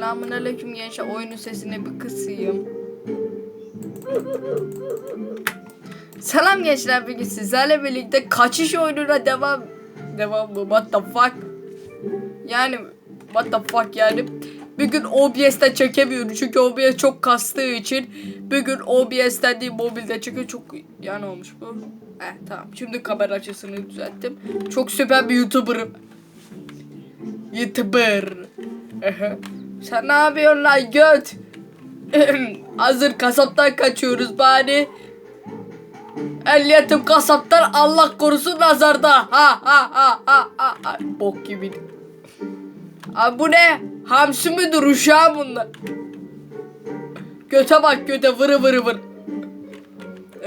Selamünaleyküm gençler. Oyunun sesini bir kısayım. Selam gençler. Bugün sizlerle birlikte kaçış oyununa devam devam mı? What the fuck? Yani what the fuck yani? Bugün OBS'ten çekemiyorum çünkü OBS çok kastığı için bugün OBS'ten değil mobilde çekiyor çok yani olmuş bu. Eh tamam şimdi kamera açısını düzelttim. Çok süper bir YouTuber'ım. YouTuber. Sen ne yapıyorsun lan göt? Hazır kasaptan kaçıyoruz bari. Ehliyetim kasaptan Allah korusun nazarda. Ha ha ha ha ha. ha. Bok gibi. Abi bu ne? Hamsi müdür uşağım bunlar? Göte bak göte vırı vırı vır.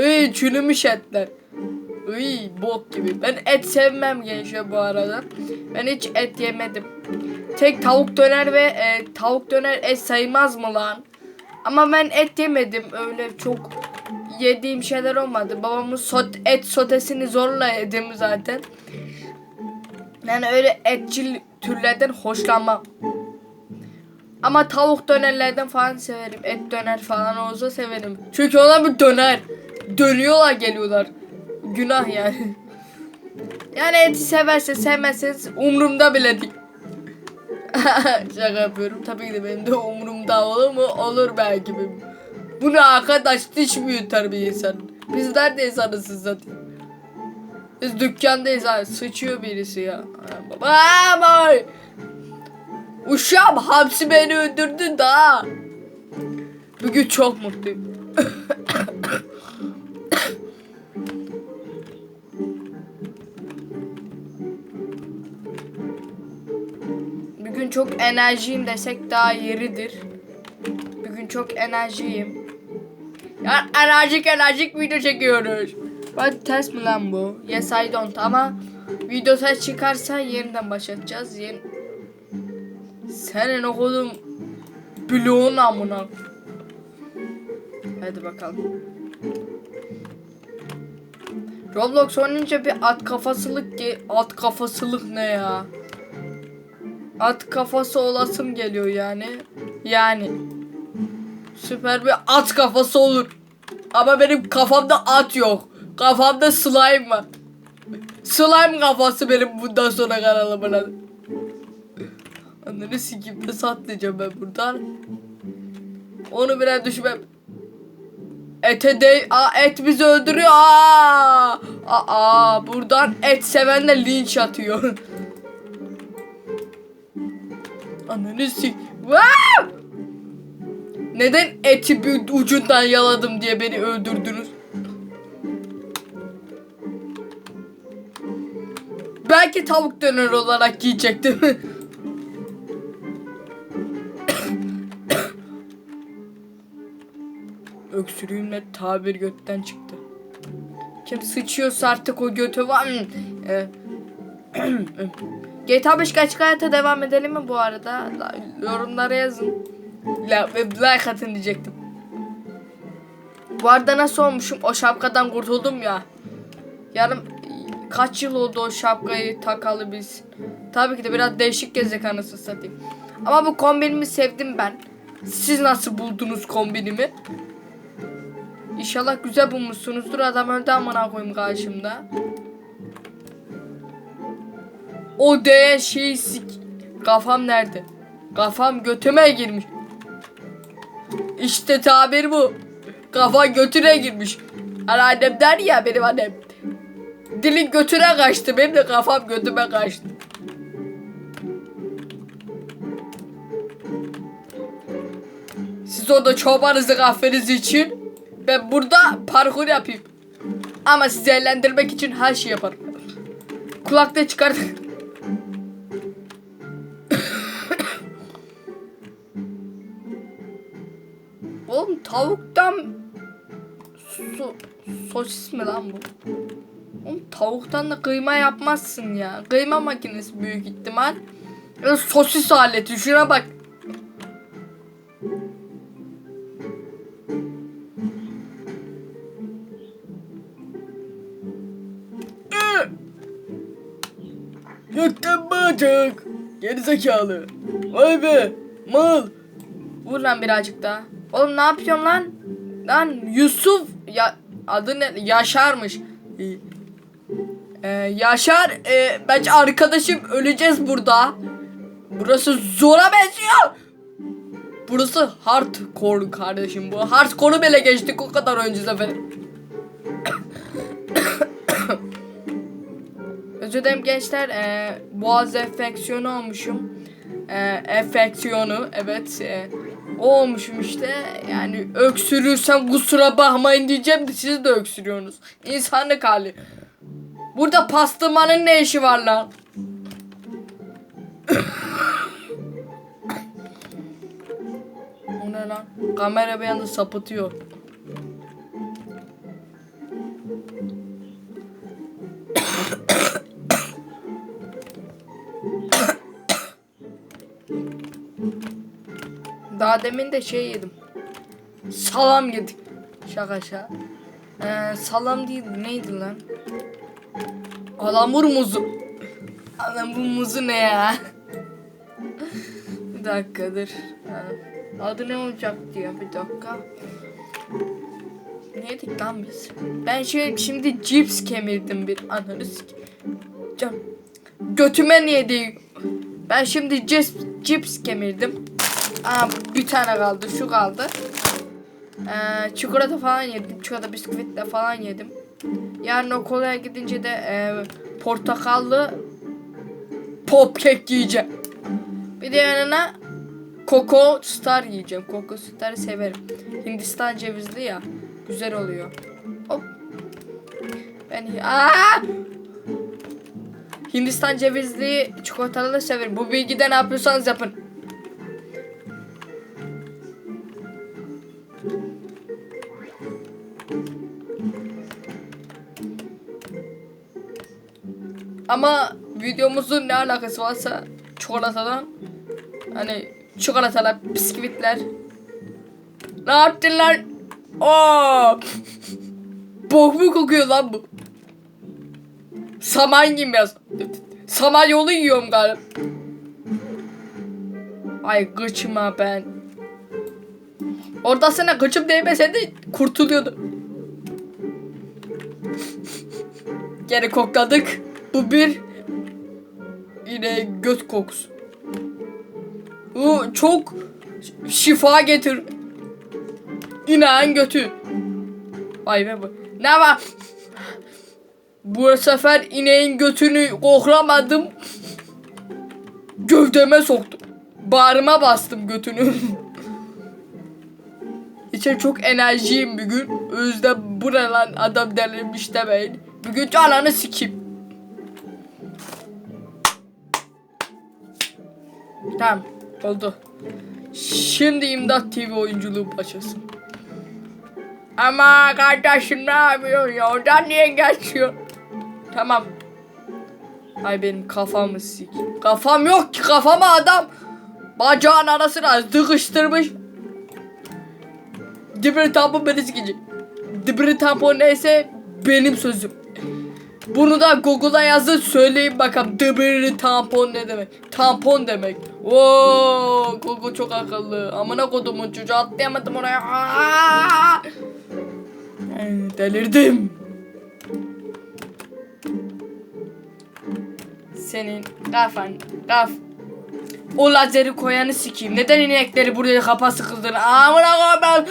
Iy çürümüş etler. Iy bok gibi. Ben et sevmem gençler bu arada. Ben hiç et yemedim. Tek tavuk döner ve e, tavuk döner et sayılmaz mı lan? Ama ben et yemedim. Öyle çok yediğim şeyler olmadı. Babamın sot, et sotesini zorla yedim zaten. Yani öyle etçil türlerden hoşlanmam. Ama tavuk dönerlerden falan severim. Et döner falan olsa severim. Çünkü ona bir döner. Dönüyorlar geliyorlar. Günah yani. Yani eti severse sevmezseniz umurumda bile değil. Şaka yapıyorum. Tabii ki de benim de umurumda olur mu? Olur belki benim. Bu ne arkadaş diş mi yutar bir insan? Biz neredeyiz anasını satayım? Biz dükkandayız abi. Sıçıyor birisi ya. Baba. Uşağım hapsi beni öldürdü da. Bugün çok mutluyum. Bugün çok enerjiyim desek daha yeridir. Bugün çok enerjiyim. Ya enerjik enerjik video çekiyoruz. Ben ters mi lan bu? Yes I don't ama video ters çıkarsa yeniden başlatacağız. Yeni... Senin okudum bloğun amına. Hadi bakalım. Roblox oynayınca bir at kafasılık ki at kafasılık ne ya? At kafası olasım geliyor yani. Yani. Süper bir at kafası olur. Ama benim kafamda at yok. Kafamda slime var. Slime kafası benim bundan sonra kanalımın adı. Ananı sikeyim nasıl atlayacağım ben buradan. Onu biraz düşmem. Ete de Aa, et bizi öldürüyor. Aa! Aa, buradan et sevenler linç atıyor. Ananı. Wow! Neden eti bir ucundan yaladım diye beni öldürdünüz? Belki tavuk döner olarak yiyecektim. Öksürüğümle tabir götten çıktı. Kim sıçıyorsa artık o götü var mı? GTA 5 gerçek hayata devam edelim mi bu arada? La- Yorumlara yazın. La, like atın diyecektim. Bu arada nasıl olmuşum? O şapkadan kurtuldum ya. Yarım kaç yıl oldu o şapkayı takalı biz. Tabii ki de biraz değişik gezecek anasını satayım. Ama bu kombinimi sevdim ben. Siz nasıl buldunuz kombinimi? İnşallah güzel bulmuşsunuzdur. Adam öldü amına koyayım karşımda. O D şey sik. Kafam nerede? Kafam götüme girmiş. İşte tabir bu. Kafa götüne girmiş. Hani annem der ya benim annem. Dilin götüne kaçtı. Benim de kafam götüme kaçtı. Siz orada çobanızı kahveniz için ben burada parkur yapayım. Ama sizi eğlendirmek için her şey yaparım. Kulakta çıkart. Tavuktan so sosis mi lan bu? Oğlum tavuktan da kıyma yapmazsın ya. Kıyma makinesi büyük ihtimal. Ya sosis aleti şuna bak. Gökten bacak. Gerizekalı. Vay be. Mal. Vur lan birazcık daha. Oğlum ne yapıyorsun lan? Lan Yusuf ya adı ne? Yaşarmış. Ee, Yaşar e, bence arkadaşım öleceğiz burada. Burası zora benziyor. Burası hardcore kardeşim bu. Hardcore'u bile geçtik o kadar önce efendim. Özür dilerim gençler. E, boğaz enfeksiyonu olmuşum. E, enfeksiyonu evet. E, o olmuşum işte. Yani öksürürsem kusura bakmayın diyeceğim de siz de öksürüyorsunuz. İnsanlık hali. Burada pastırmanın ne işi var lan? o ne lan? Kamera bir anda sapıtıyor. Daha demin de şey yedim. Salam yedik. Şaka şaka. Ee, salam değil neydi lan? Alamur muzu. Alamur muzu ne ya? bir dakikadır. Ha, Adı ne olacaktı ya bir dakika. Ne yedik lan biz? Ben şey şimdi cips kemirdim bir ananı sik- Can. Götüme niye değil? Ben şimdi cips, cips kemirdim. Aa, bir tane kaldı şu kaldı. Ee, çikolata falan yedim. Çikolata bisküvitle falan yedim. Yarın okula gidince de e, portakallı pop kek yiyeceğim. Bir de yanına Coco Star yiyeceğim. Coco Star'ı severim. Hindistan cevizli ya. Güzel oluyor. Hop. Ben Aa! Hindistan cevizli çikolatalı da severim. Bu bilgide ne yapıyorsanız yapın. Ama videomuzun ne alakası varsa çikolatadan hani çikolatalar, bisküvitler. Ne yaptın lan? Oo! Bok mu kokuyor lan bu? Saman yiyeyim biraz. Saman yolu yiyorum galiba. Ay gıçma ben. Orada sana gıçım değmeseydi kurtuluyordu. Geri kokladık. Bu bir yine göt kokusu. Bu çok şifa getir. İnan götü. Vay be bu. Ne var? Bu sefer ineğin götünü koklamadım. Gövdeme soktum. Bağrıma bastım götünü. İçe çok enerjiyim bugün. O yüzden bu ne lan adam delirmiş demeyin. Bugün cananı sikeyim. Tamam oldu. Şimdi İmdat TV oyunculuğu başlasın. Ama kardeşim ne yapıyorsun ya? Oradan niye geçiyor? Tamam. Ay benim kafamı sik. Kafam yok ki kafama adam bacağın arasına sıkıştırmış. Dibri tampon beni sikecek. Dibri tampon neyse benim sözüm. Bunu da Google'a yazın söyleyin bakalım dibri tampon ne demek. Tampon demek. Oo, Google çok akıllı. Amına kodumun çocuğu atlayamadım oraya. Aa! Delirdim. Senin kafan kaf. O lazeri koyanı sikeyim. Neden inekleri buraya kapa sıkıldın? Amına ben.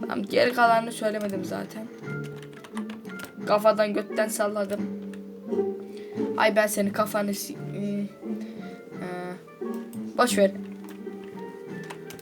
Tamam geri kalanını söylemedim zaten. Kafadan götten salladım. Ay ben seni kafanı si... Ha. Boş ver.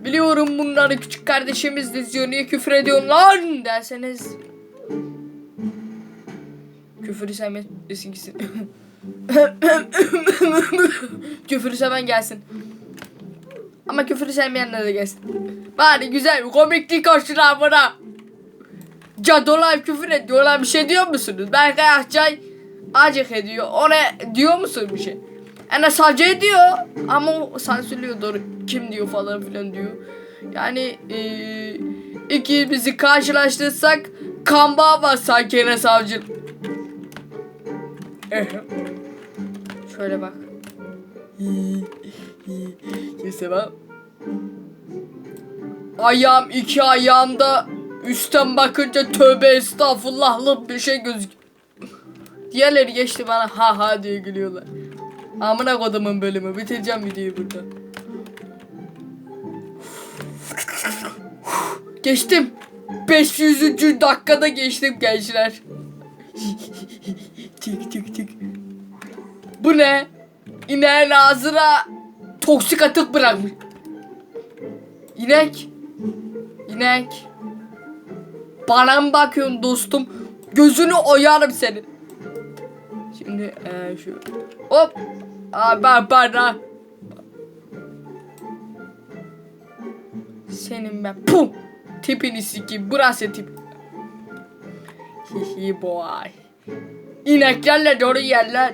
Biliyorum bunları küçük kardeşimiz de izliyor. Niye küfür ediyorsun lan derseniz. Küfürü sevmesin gitsin. küfürü seven gelsin. Ama küfürü sevmeyenler de gelsin. Bari güzel komiklik ha buna. Cadolar küfür ediyorlar bir şey diyor musunuz? Berkay Akçay acık ediyor. Ona diyor musun bir şey? Enes Hacı diyor ama o sansürlüyor doğru. Kim diyor falan filan diyor. Yani eee ikimizi karşılaştırsak kan bağı var sanki Enes Avcı. Şöyle bak. Kimse bak. ayağım iki ayağımda üstten bakınca tövbe estağfurullahlı bir şey gözüküyor. Diğerleri geçti bana ha ha diye gülüyorlar. Amına kodumun bölümü bitireceğim videoyu burada. Geçtim. 500. dakikada geçtim gençler. tik tik tik. Bu ne? İneğin ağzına toksik atık bırakmış. İnek. İnek. Bana mı bakıyorsun dostum? Gözünü oyarım senin. Şimdi eee şu. Hop. Aa, bana. Senin ben. Pum. Tipini sikeyim. Burası tip. Hihi boy. İneklerle doğru yerler.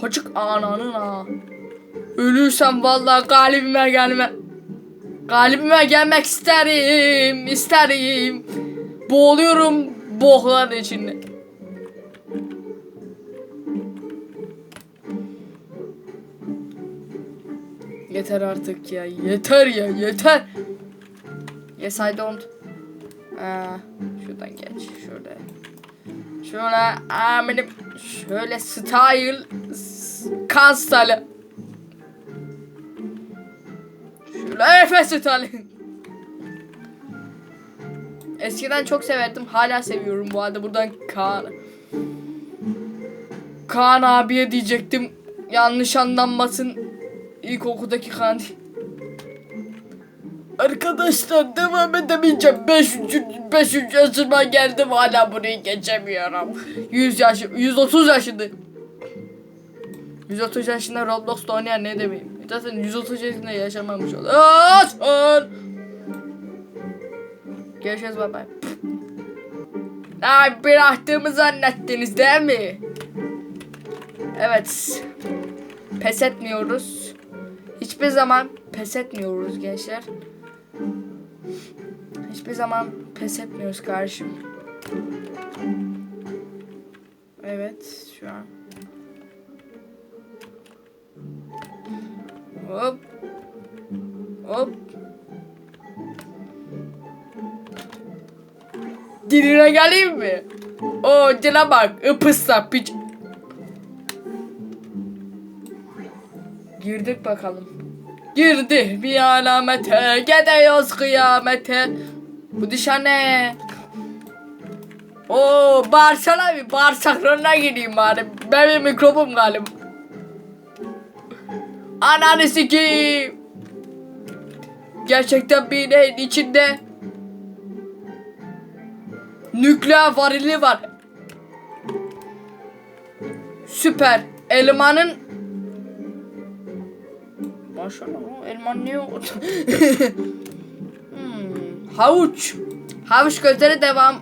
Pacık ananın ha. Ölürsem vallahi galibime gelme. Galibime gelmek isterim, isterim. Boğuluyorum bokların içinde. Yeter artık ya, yeter ya, yeter. Yes I don't. Aa, şuradan geç, şurada. Şöyle amirim, şöyle style, kan style. Şöyle Efes style. Eskiden çok severdim, hala seviyorum bu arada buradan Kaan. Kaan abiye diyecektim, yanlış anlanmasın. İlkokuldaki Kaan. Arkadaşlar devam edemeyeceğim. 500 500 yaşıma geldim hala burayı geçemiyorum. 100 yaş 130 yaşındayım. 130 yaşında Roblox'ta oynayan ne demeyeyim. Zaten 130 yaşında yaşamamış ol. Aa. Görüşürüz bye bye. Ay bıraktığımı zannettiniz değil mi? Evet. Pes etmiyoruz. Hiçbir zaman pes etmiyoruz gençler. Hiçbir zaman pes etmiyoruz kardeşim. Evet şu an. Hop. Hop. Diline geleyim mi? O dile bak. Ipıssa piç. Girdik bakalım. Girdi bir alamete, gidiyoruz kıyamete. Bu dışarı ne? Oo, bağırsana bir bağırsaklarına gireyim bari. Benim mikrobum galiba. Ananı sikeyim. Gerçekten bir ineğin içinde nükleer varili var. Süper. Elmanın Maşallah o elman ne oldu? hmm, havuç. Havuç gözleri devam.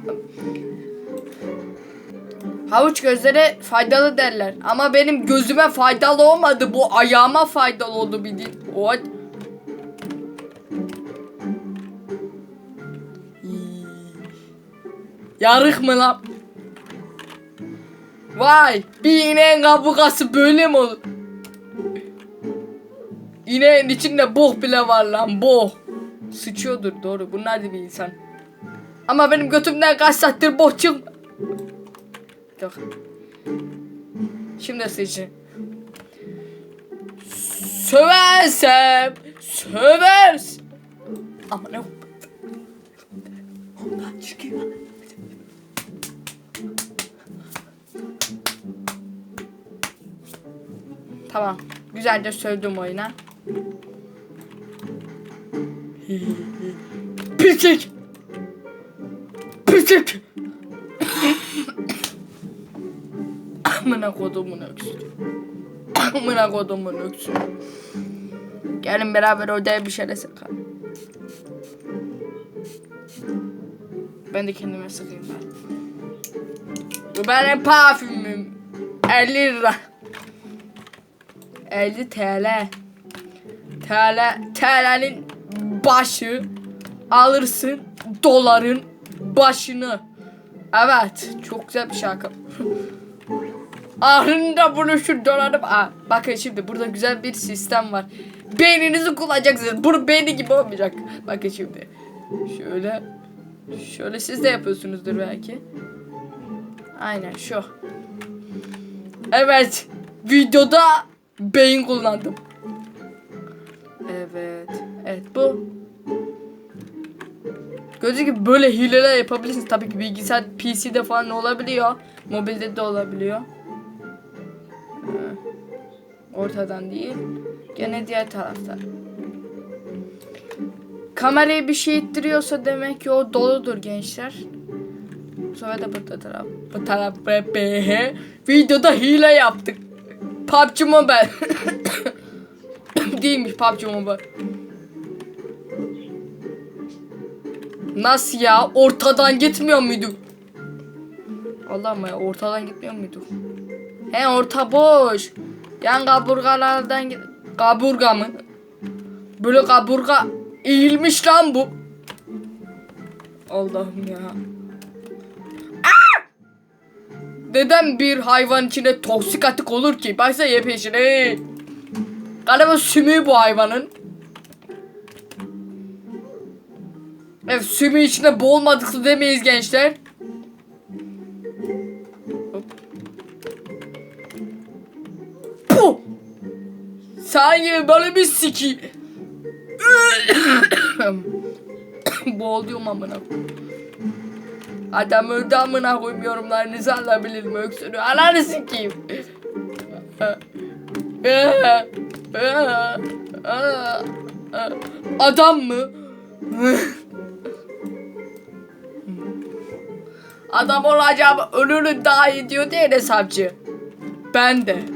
Havuç gözleri faydalı derler. Ama benim gözüme faydalı olmadı. Bu ayağıma faydalı oldu bildiğin. What? Yarık mı lan? Vay bir ineğin kabukası böyle mi olur? İneğin içinde bok bile var lan bok. Sıçıyordur doğru bunlar da bir insan. Ama benim götümden kaç saattir bok çık. Yok. Şimdi sıçı. Söversem sövers. Ama ne Ondan çıkıyor. Tamam. Güzelce sövdüm oyuna. Pisik! Pisik! Amına kodumun öksürüğü. Amına kodumun öksürüğü. Gelin beraber odaya bir şeyler sıkalım. Ben de kendime sıkayım ben. Bu benim parfümüm. 50 lira. 50 TL. TL TL'nin başı alırsın doların başını. Evet, çok güzel bir şarkı. Ahırında buluşur dolarım. Aa, bakın şimdi burada güzel bir sistem var. Beyninizi kullanacaksınız. Bunu beyni gibi olmayacak. Bakın şimdi. Şöyle. Şöyle siz de yapıyorsunuzdur belki. Aynen şu. Evet. Videoda beyin kullandım. Evet. Evet bu. Gördüğünüz gibi böyle hileler yapabilirsiniz. Tabii ki bilgisayar PC'de falan olabiliyor. Mobilde de olabiliyor. Ee, Ortadan değil. Gene diğer taraftan. Kamerayı bir şey ittiriyorsa demek ki o doludur gençler. Sefer de bu taraf. Bu taraf BBH. Videoda hile yaptık. PUBG Mobile. Değilmiş PUBG Mobile. Nasıl ya? Ortadan gitmiyor muydu? Allah'ım ya ortadan gitmiyor muydu? He orta boş. Yan kaburgalardan git. Kaburga mı? Böyle kaburga eğilmiş lan bu. Allah'ım ya. Neden bir hayvan içine toksik atık olur ki? Baksana ye peşine. Galiba sümüğü bu hayvanın. Evet sümüğü içine boğulmadıklı demeyiz gençler. Puh! Ye böyle bir siki. Boğuluyorum amına. Adam öldü amına koyayım yorumlarınızı alabilir mi öksürüyor. Ananı sikeyim. Adam mı? Adam olacağım ölürüm daha iyi diyor değil hesapçı. Ben de.